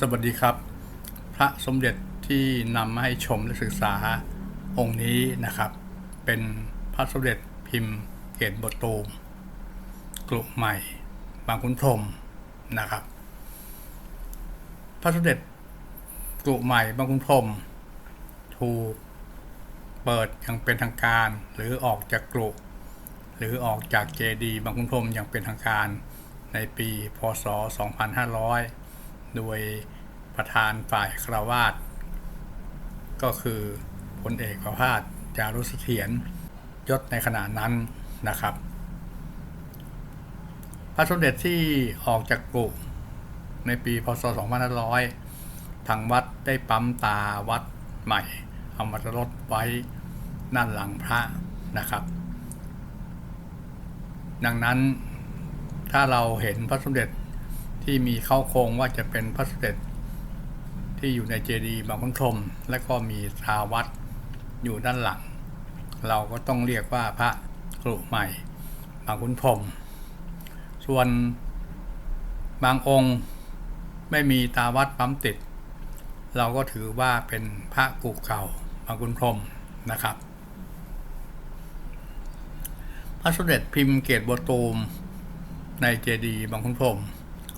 สวัสดีครับ พระสมเด็จที่นำมาให้ชมและศึกษาองค์นี้นะครับ เป็นพระสมเด็จพิมพ์เกตบทตูมกลุ่มใหม่ บางขุนพรมนะครับ พระสมเด็จกลุ่มใหม่บางขุนพรมถูกเปิดอย่างเป็นทางการ หรือออกจากกลุ่หรือออกจากเจดีย์บางขุนพรมอย่างเป็นทางการในปีพศ 2500 โดยประธานฝ่ายคราวาสก็คือพลเอกประภาสจารุเถียรยศในขณะนั้นนะครับ พระสมเด็จที่ออกจากกลุ่ในปีพศ 2500 ทางวัดได้ปั๊มตาวัดใหม่เอามาลดไว้ด้านหลังพระนะครับ ดังนั้นถ้าเราเห็นพระสมเด็จ ที่มีเข้าโครงว่าจะเป็นพระสเด็จที่อยู่ในเจดีย์บางขุนพรมและก็มีทาวัดอยู่ด้านหลัง เราก็ต้องเรียกว่าพระกรุใหม่ บางขุนพรมส่วนบางองค์ไม่มีตาวัดปั๊มติด เราก็ถือว่าเป็นพระกุเก่าบางขุนพรมนะครับ พระสมเด็จพิมพ์เกตโบตูมในเจดีย์บางขุนพรม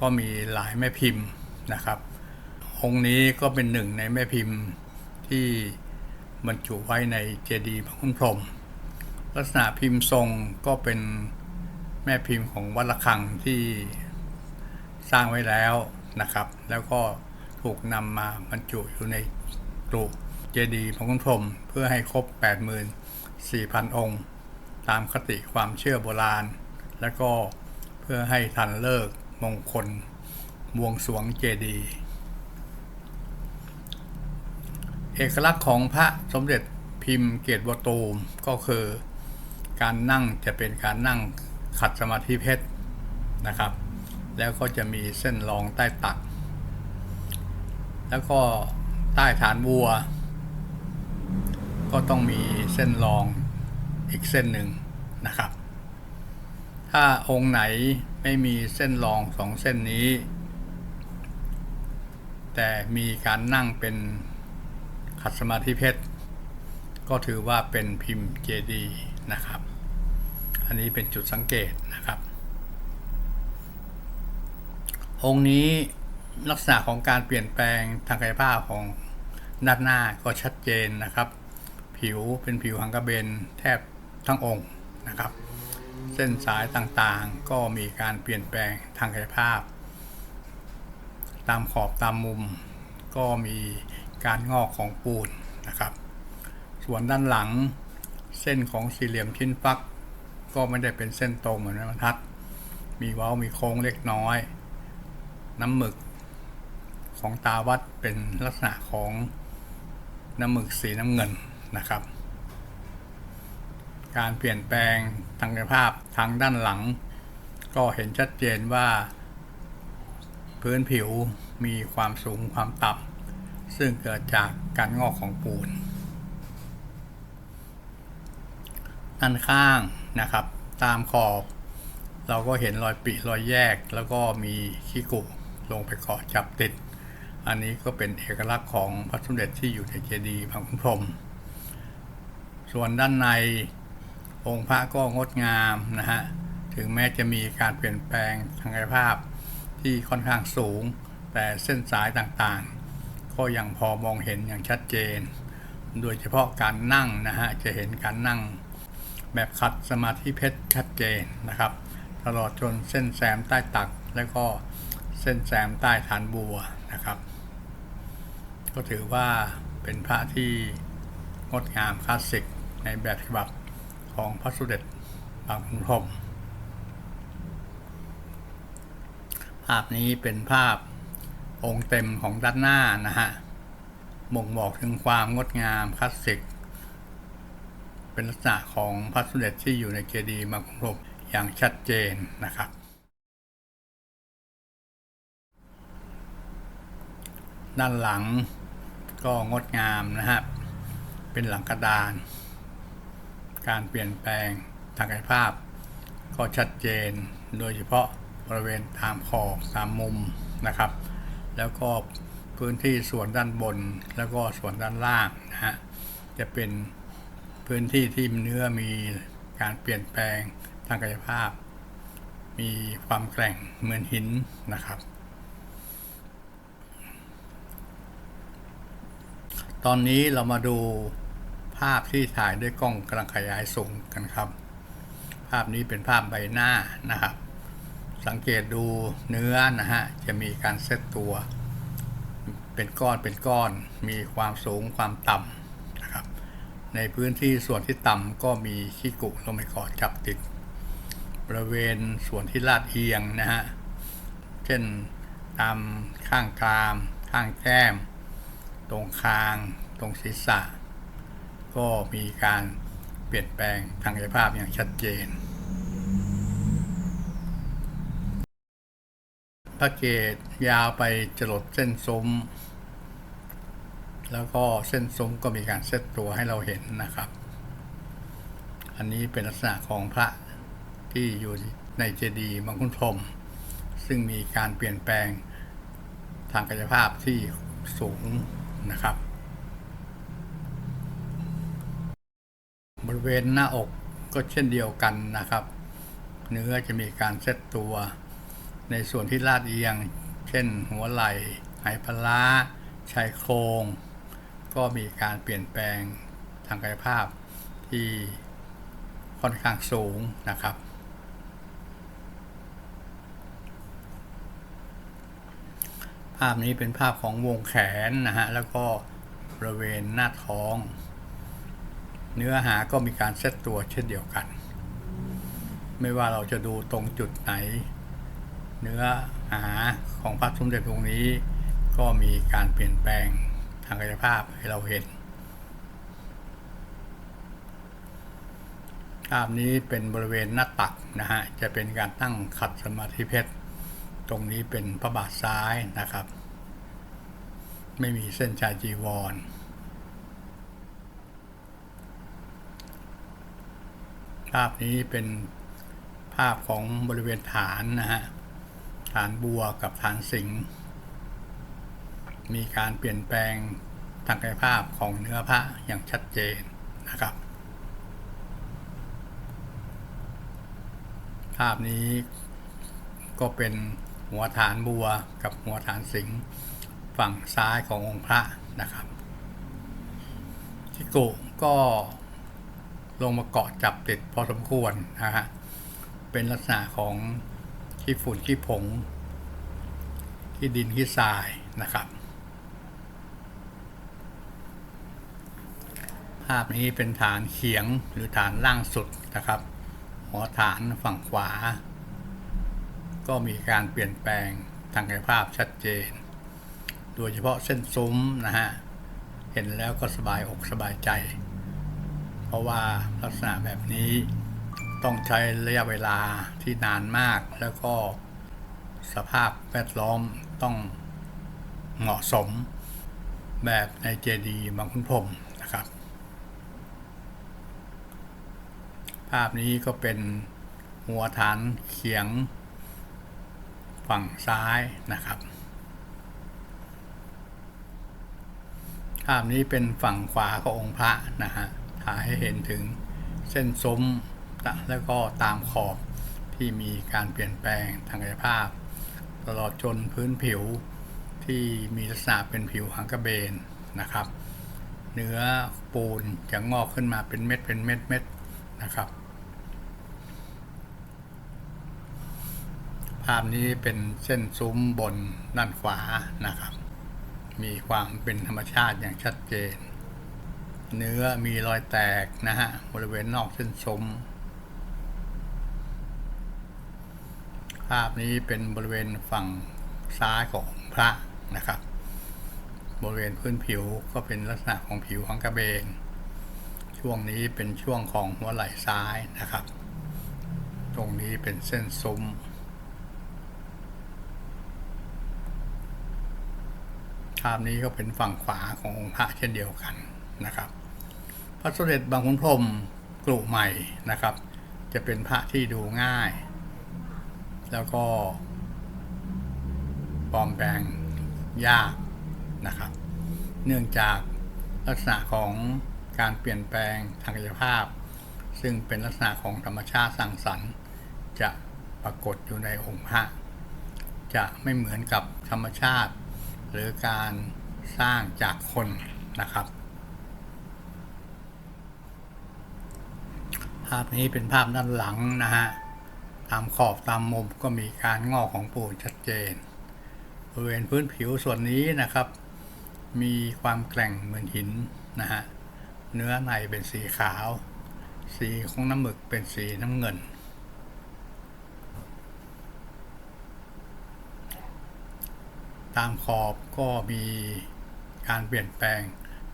ก็มีหลายแม่พิมพ์นะครับ องค์นี้ก็เป็นหนึ่งในแม่พิมพ์ที่บรรจุไว้ในเจดีย์บางขุนพรมลักษณะพิมพ์ทรงก็เป็นแม่พิมพ์ของวัดระฆังที่สร้างไว้แล้วนะครับ แล้วก็ถูกนำมาบรรจุอยู่ในกรุเจดีย์บางขุนพรมเพื่อให้ครบ 84,000 องค์ ตามคติความเชื่อโบราณ และก็เพื่อให้ทันเลิก มงคลบวงสวงเจดีย์เอกลักษณ์ของพระสมเด็จพิมพ์เกตวตูมก็คือการนั่งจะเป็นการนั่งขัดสมาธิเพชรนะครับ แล้วก็จะมีเส้นรองใต้ตัก แล้วก็ใต้ฐานวัว ก็ต้องมีเส้นรองอีกเส้นหนึ่งนะครับ ถ้าองค์ไหนไม่มีเส้นรองสองเส้นนี้ แต่มีการนั่งเป็นขัดสมาธิเพชรก็ถือว่าเป็นพิมพ์เจดีนะครับ อันนี้เป็นจุดสังเกตนะครับ องค์นี้ลักษณะของการเปลี่ยนแปลงทางกายภาพของด้านหน้าก็ชัดเจนนะครับ ผิวเป็นผิวหังกระเบนแทบทั้งองค์นะครับ เส้นสายต่างๆ ก็มีการเปลี่ยนแปลงทางกายภาพ ตามขอบตามมุม ก็มีการงอกของปูนนะครับ ส่วนด้านหลังเส้นของสี่เหลี่ยมชิ้นฟัก ก็ไม่ได้เป็นเส้นตรงเหมือนบรรทัด มีเว้ามีโค้งเล็กน้อย น้ำหมึกของตาวัดเป็นลักษณะของน้ำหมึกสีน้ำเงินนะครับ การเปลี่ยนแปลงทางกายภาพทางด้านหลัง ก็เห็นชัดเจนว่า พื้นผิวมีความสูงความต่ำซึ่งเกิดจากการงอกของปูนด้านข้างนะครับ ตามขอบ เราก็เห็นรอยปิรอยแยกแล้วก็มีขี้กุลงไปเกาะจับติด อันนี้ก็เป็นเอกลักษณ์ของพระสมเด็จที่อยู่ในเจดีย์บางขุนพรมส่วนด้านใน องค์พระก็งดงามนะฮะ ถึงแม้จะมีการเปลี่ยนแปลงทางกายภาพที่ค่อนข้างสูง แต่เส้นสายต่างๆ ก็ยังพอมองเห็นอย่างชัดเจน โดยเฉพาะการนั่งนะฮะ จะเห็นการนั่งแบบขัดสมาธิเพชรชัดเจนนะครับ ตลอดจนเส้นแซมใต้ตัก แล้วก็เส้นแซมใต้ฐานบัวนะครับ ก็ถือว่าเป็นพระที่งดงามคลาสสิกในแบบฉบับ ของพระสุเด็จบางขุนพรมภาพนี้เป็นภาพองค์เต็มของด้านหน้านะฮะบ่งบอกถึงความงดงามคลาสสิก เป็นลักษณะของพระสุเด็จที่อยู่ในเจดีย์บางขุนพรมอย่างชัดเจนนะครับด้านหลังก็งดงามนะครับ เป็นหลังกระดาน การเปลี่ยนแปลงทางกายภาพ ก็ชัดเจนโดยเฉพาะบริเวณตามขอบตามมุมนะครับ แล้วก็พื้นที่ส่วนด้านบนแล้วก็ส่วนด้านล่างนะฮะจะเป็นพื้นที่ที่เนื้อมีการเปลี่ยนแปลงทางกายภาพ มีความแกร่งเหมือนหินนะครับ ตอนนี้เรามาดู ภาพที่ถ่ายด้วยกล้องกำลังขยายสูงกันครับ ภาพนี้เป็นภาพใบหน้านะครับ สังเกตดูเนื้อนะฮะจะมีการเซตตัว เป็นก้อนเป็นก้อน มีความสูงความต่ำนะครับ ในพื้นที่ส่วนที่ต่ำก็มีขี้กุลงไปเกาะจับติด บริเวณส่วนที่ลาดเอียงนะฮะเช่นตามข้างกราม ข้างแก้ม ตรงคาง ตรงศีรษะ ก็มีการเปลี่ยนแปลงทางกายภาพอย่างชัดเจน พระเกตยาวไปจรดเส้นซุ้มแล้วก็เส้นซุ้มก็มีการเซตตัวให้เราเห็นนะครับ อันนี้เป็นลักษณะของพระที่อยู่ในเจดีย์มังคุดพรมซึ่งมีการเปลี่ยนแปลงทางกายภาพที่สูงนะครับ ริเวณหน้าอกก็เช่นเดียวกันนะครับ เนื้อจะมีการเซตตัว ในส่วนที่ลาดเอียง เช่นหัวไหล่ไหปลาร้าชายโครง ก็มีการเปลี่ยนแปลงทางกายภาพที่ค่อนข้างสูงนะครับ ภาพนี้เป็นภาพของวงแขนนะฮะแล้วก็บริเวณหน้าท้อง เนื้อหาก็มีการเซตตัวเช่นเดียวกัน ไม่ว่าเราจะดูตรงจุดไหน เนื้อหาของพระสมเด็จองค์นี้ ก็มีการเปลี่ยนแปลงทางกายภาพให้เราเห็น ภาพนี้เป็นบริเวณหน้าตักนะฮะ จะเป็นการตั้งขัดสมาธิเพชร ตรงนี้เป็นพระบาทซ้ายนะครับ ไม่มีเส้นชายจีวร ภาพนี้เป็นภาพของบริเวณฐานนะฮะ ฐานบัวกับฐานสิงห์มีการเปลี่ยนแปลงทางกายภาพของเนื้อพระอย่างชัดเจนนะครับ ภาพนี้ก็เป็นหัวฐานบัวกับหัวฐานสิงห์ฝั่งซ้ายขององค์พระนะครับทิกุก็ ลงมาเกาะจับติดพอสมควรนะฮะเป็นลักษณะของขี้ฝุ่นขี้ผงขี้ดินขี้ทรายนะครับ ภาพนี้เป็นฐานเขียงหรือฐานล่างสุดนะครับหัวฐานฝั่งขวา ก็มีการเปลี่ยนแปลงทางกายภาพชัดเจน โดยเฉพาะเส้นซุ้มนะฮะ เห็นแล้วก็สบายอกสบายใจ เพราะว่าลักษณะแบบนี้ต้องใช้ระยะเวลาที่นานมาก แล้วก็สภาพแวดล้อมต้องเหมาะสมแบบในเจดีย์บางคุณพรมนะครับ ภาพนี้ก็เป็นหัวฐานเขียงฝั่งซ้ายนะครับ ภาพนี้เป็นฝั่งขวาขององค์พระนะฮะายให้เห็นถึงเส้นซุ้มแล้วก็ตามขอบที่มีการเปลี่ยนแปลงทางกายภาพ ตลอดจนพื้นผิวที่มีลักษณะเป็นผิวหางกระเบนนะครับ เนื้อปูนจะงอกขึ้นมาเป็นเม็ดเป็นเม็ดเม็ดนะครับ ภาพนี้เป็นเส้นซุ้มบนด้านขวานะครับ มีความเป็นธรรมชาติอย่างชัดเจน เนื้อมีรอยแตกนะฮะ บริเวณนอกเส้นซุ้มภาพนี้เป็นบริเวณฝั่งซ้ายของพระนะครับ บริเวณพื้นผิวก็เป็นลักษณะของผิวของกระเบน ช่วงนี้เป็นช่วงของหัวไหล่ซ้ายนะครับ ตรงนี้เป็นเส้นซุ้มภาพนี้ก็เป็นฝั่งขวาขององค์พระเช่นเดียวกัน นะครับ พระสมเด็จบางขุนพรหมกลุ่มใหม่นะครับ จะเป็นพระที่ดูง่าย แล้วก็ปลอมแปลงยากนะครับ เนื่องจากลักษณะของการเปลี่ยนแปลงทางกายภาพ ซึ่งเป็นลักษณะของธรรมชาติสร้างสรรค์จะปรากฏอยู่ในองค์พระจะไม่เหมือนกับธรรมชาติ หรือการสร้างจากคนนะครับ ภาพนี้เป็นภาพด้านหลังนะฮะ ตามขอบตามมุมก็มีการงอกของปูนชัดเจน บริเวณพื้นผิวส่วนนี้นะครับ มีความแกร่งเหมือนหินนะฮะ เนื้อในเป็นสีขาว สีของน้ำหมึกเป็นสีน้ำเงิน ตามขอบก็มีการเปลี่ยนแปลง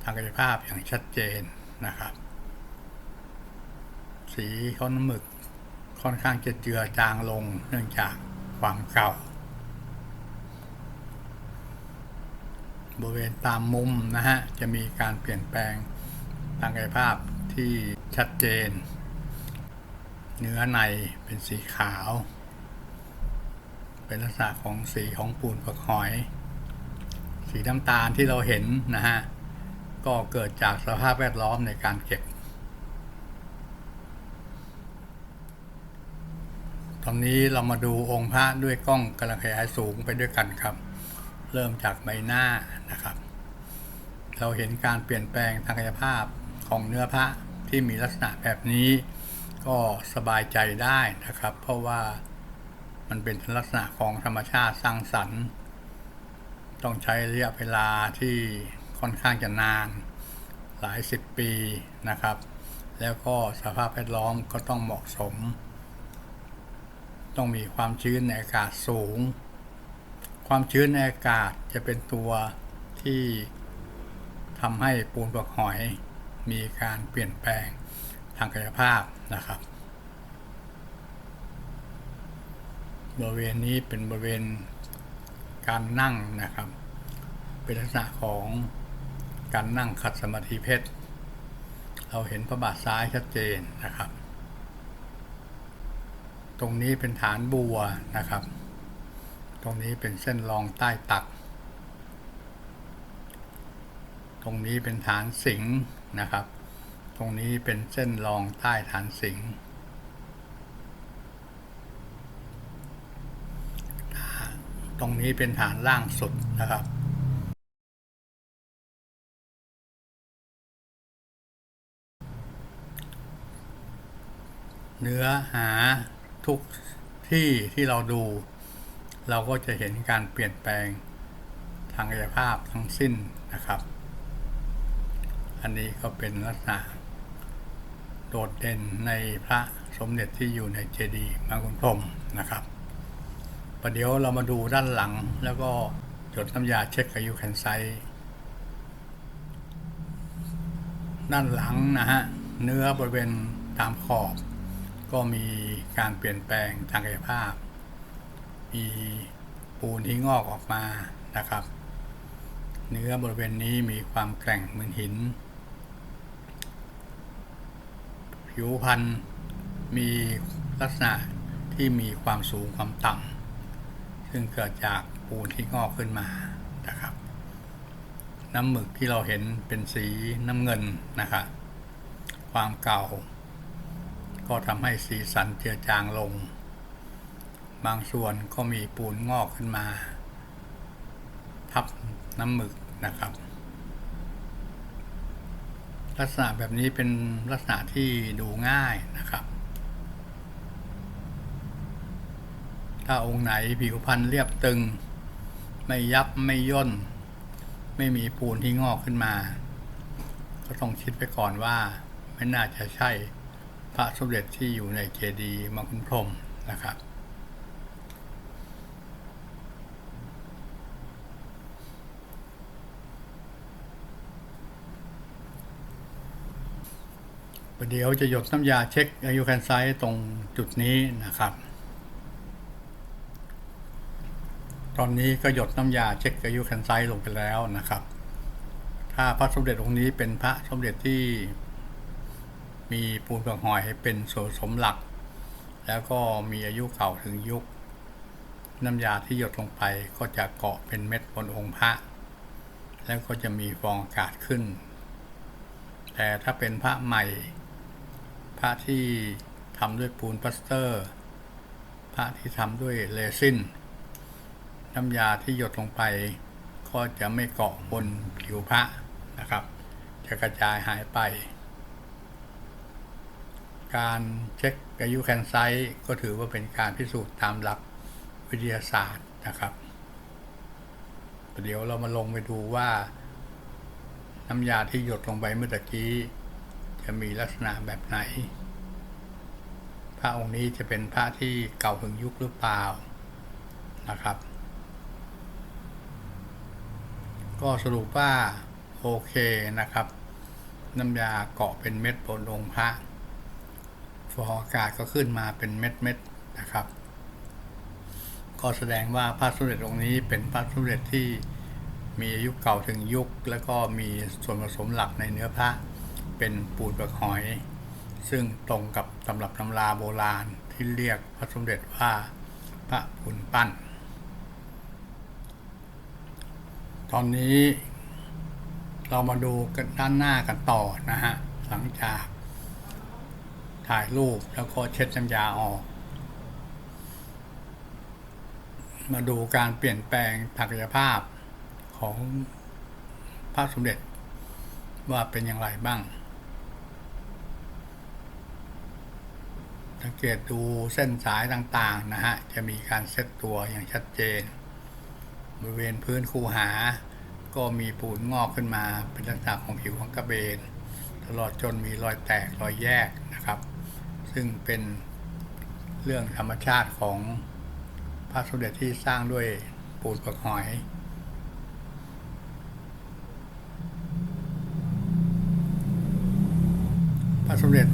ทางกายภาพอย่างชัดเจนนะครับ สีของน้ำหมึกค่อนข้างจะเจือจางลงเนื่องจากความเก่า บริเวณตามมุมนะฮะ จะมีการเปลี่ยนแปลงทางกายภาพที่ชัดเจน เนื้อในเป็นสีขาว เป็นลักษณะของสีของปูนเปลือกหอย สีน้ำตาลที่เราเห็นนะฮะ ก็เกิดจากสภาพแวดล้อมในการเก็บ ตอนนี้เรามาดูองค์พระด้วยกล้องกำลังขยายสูงไปด้วยกันครับ เริ่มจากใบหน้านะครับ เราเห็นการเปลี่ยนแปลงทางกายภาพของเนื้อพระที่มีลักษณะแบบนี้ ก็สบายใจได้นะครับ เพราะว่ามันเป็นลักษณะของธรรมชาติสร้างสรรค์ ต้องใช้ระยะเวลาที่ค่อนข้างจะนานหลายสิบปีนะครับ แล้วก็สภาพแวดล้อมก็ต้องเหมาะสม ต้องมีความชื้นในอากาศสูง ความชื้นในอากาศจะเป็นตัวที่ทำให้ปูนปลอกหอยมีการเปลี่ยนแปลงทางกายภาพนะครับ บริเวณนี้เป็นบริเวณการนั่งนะครับ เป็นลักษณะของการนั่งขัดสมาธิเพชร เราเห็นพระบาทซ้ายชัดเจนนะครับ ตรงนี้เป็นฐานบัวนะครับ ตรงนี้เป็นเส้นรองใต้ตัก ตรงนี้เป็นฐานสิงห์นะครับ ตรงนี้เป็นเส้นรองใต้ฐานสิงห์ตรงนี้เป็นฐานล่างสุดนะครับเนื้อหา ทุกที่ที่เราดู เราก็จะเห็นการเปลี่ยนแปลงทางกายภาพทั้งสิ้นนะครับ อันนี้ก็เป็นลักษณะโดดเด่นในพระสมเด็จที่อยู่ในเจดีย์มาคุณพรมนะครับประเดี๋ยวเรามาดูด้านหลังแล้วก็จดน้ำยาเช็คอายุแคนไซด้านหลังนะฮะ เนื้อบริเวณตามขอบ ก็มีการเปลี่ยนแปลงทางกายภาพ มีปูนที่งอกออกมานะครับ เนื้อบริเวณนี้มีความแกร่งเหมือนหิน ผิวพันธุ์มีลักษณะที่มีความสูงความต่ำซึ่งเกิดจากปูนที่งอกขึ้นมานะครับ น้ำหมึกที่เราเห็นเป็นสีน้ำเงินนะครับความเก่า ก็ทำให้สีสันเจือจางลง บางส่วนก็มีปูนงอกขึ้นมา ทับน้ำหมึกนะครับ ลักษณะแบบนี้เป็นลักษณะที่ดูง่ายนะครับ ถ้าองค์ไหนผิวพรรณเรียบตึง ไม่ยับไม่ย่น ไม่มีปูนที่งอกขึ้นมา ก็ต้องคิดไปก่อนว่าไม่น่าจะใช่ พระสมเด็จที่อยู่ในเจดีย์มังคุดพรมนะครับ ประเดี๋ยวจะหยดน้ำยาเช็คอายุแคนไซต์ตรงจุดนี้นะครับ ตอนนี้ก็หยดน้ำยาเช็คอายุแคนไซต์ลงไปแล้วนะครับ ถ้าพระสมเด็จองค์นี้เป็นพระสมเด็จที่ มีปูนเปลือกหอยเป็นส่วนสมหลัก แล้วก็มีอายุเก่าถึงยุค น้ำยาที่หยดลงไปก็จะเกาะเป็นเม็ดบนองค์พระ แล้วก็จะมีฟองอากาศขึ้น แต่ถ้าเป็นพระใหม่ พระที่ทำด้วยปูนพลาสเตอร์ พระที่ทำด้วยเรซินน้ำยาที่หยดลงไป ก็จะไม่เกาะบนผิวพระนะครับ จะกระจายหายไป การเช็คอายุแคนไซต์ก็ถือว่าเป็นการพิสูจน์ตามหลักวิทยาศาสตร์นะครับ เดี๋ยวเรามาลงไปดูว่า น้ำยาที่หยดลงไปเมื่อตะกี้ จะมีลักษณะแบบไหน พระองค์นี้จะเป็นพระที่เก่าถึงยุคหรือเปล่านะครับ ก็สรุปว่าโอเคนะครับ น้ำยาเกาะเป็นเม็ดบนองค์พระ ฟองอากาศก็ขึ้นมาเป็นเม็ดเม็ดๆนะครับ ก็แสดงว่าพระสมเด็จองค์นี้เป็นพระสมเด็จที่มีอายุเก่าถึงยุค แล้วก็มีส่วนผสมหลักในเนื้อพระเป็นปูนปลือกหอย ซึ่งตรงกับตำรับตำราโบราณที่เรียกพระสมเด็จว่าพระปูนปั้น ตอนนี้เรามาดูกันด้านหน้ากันต่อนะฮะหลังจาก ถ่ายรูปแล้วก็เช็ดน้ำยาออก มาดูการเปลี่ยนแปลงศักยภาพของพระสมเด็จว่าเป็นอย่างไรบ้าง สังเกตดูเส้นสายต่างๆนะฮะ จะมีการเซตตัวอย่างชัดเจน บริเวณพื้นคูหา ก็มีปูนงอกขึ้นมาเป็นลักษณะของผิวของกระเบน ตลอดจนมีรอยแตกรอยแยกนะครับ ซึ่งเป็นเรื่องธรรมชาติของพระสมเด็จที่สร้างด้วยปูนเปลือกหอย พระสมเด็จ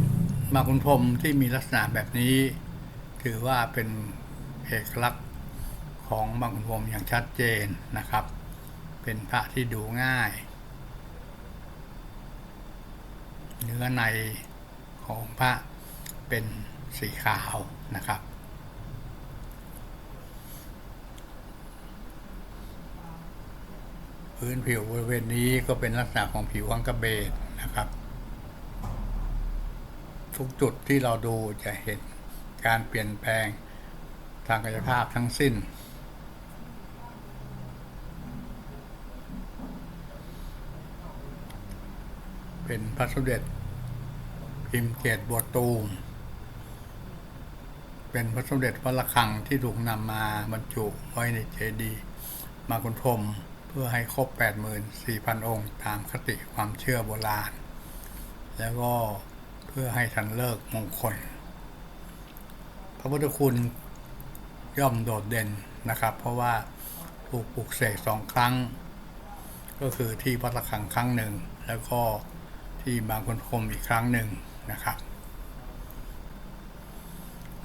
มาคุณพรมที่มีลักษณะแบบนี้ ถือว่าเป็นเอกลักษณ์ของบางคุณพรมอย่างชัดเจนนะครับ เป็นพระที่ดูง่าย เนื้อในของพระ เป็นสีขาวนะครับ พื้นผิวบริเวณนี้ก็เป็นลักษณะของผิวอังกะเบนนะครับ ทุกจุดที่เราดูจะเห็นการเปลี่ยนแปลงทางกายภาพทั้งสิ้นเป็นพระสมเด็จพิมพ์เกตบัวตูม เป็นพระสมเด็จพระระฆังที่ถูกนำมาบรรจุไว้ในเจดีย์มาคุณพรมเพื่อให้ครบ 84,000 องค์ ตามคติความเชื่อโบราณ แล้วก็เพื่อให้ทันเลิกมงคล พระพุทธคุณย่อมโดดเด่นนะครับ เพราะว่าถูกปลุกเสกสองครั้ง ก็คือที่วัดระฆังครั้งหนึ่ง แล้วก็ที่บางคนพรมอีกครั้งหนึ่งนะครับ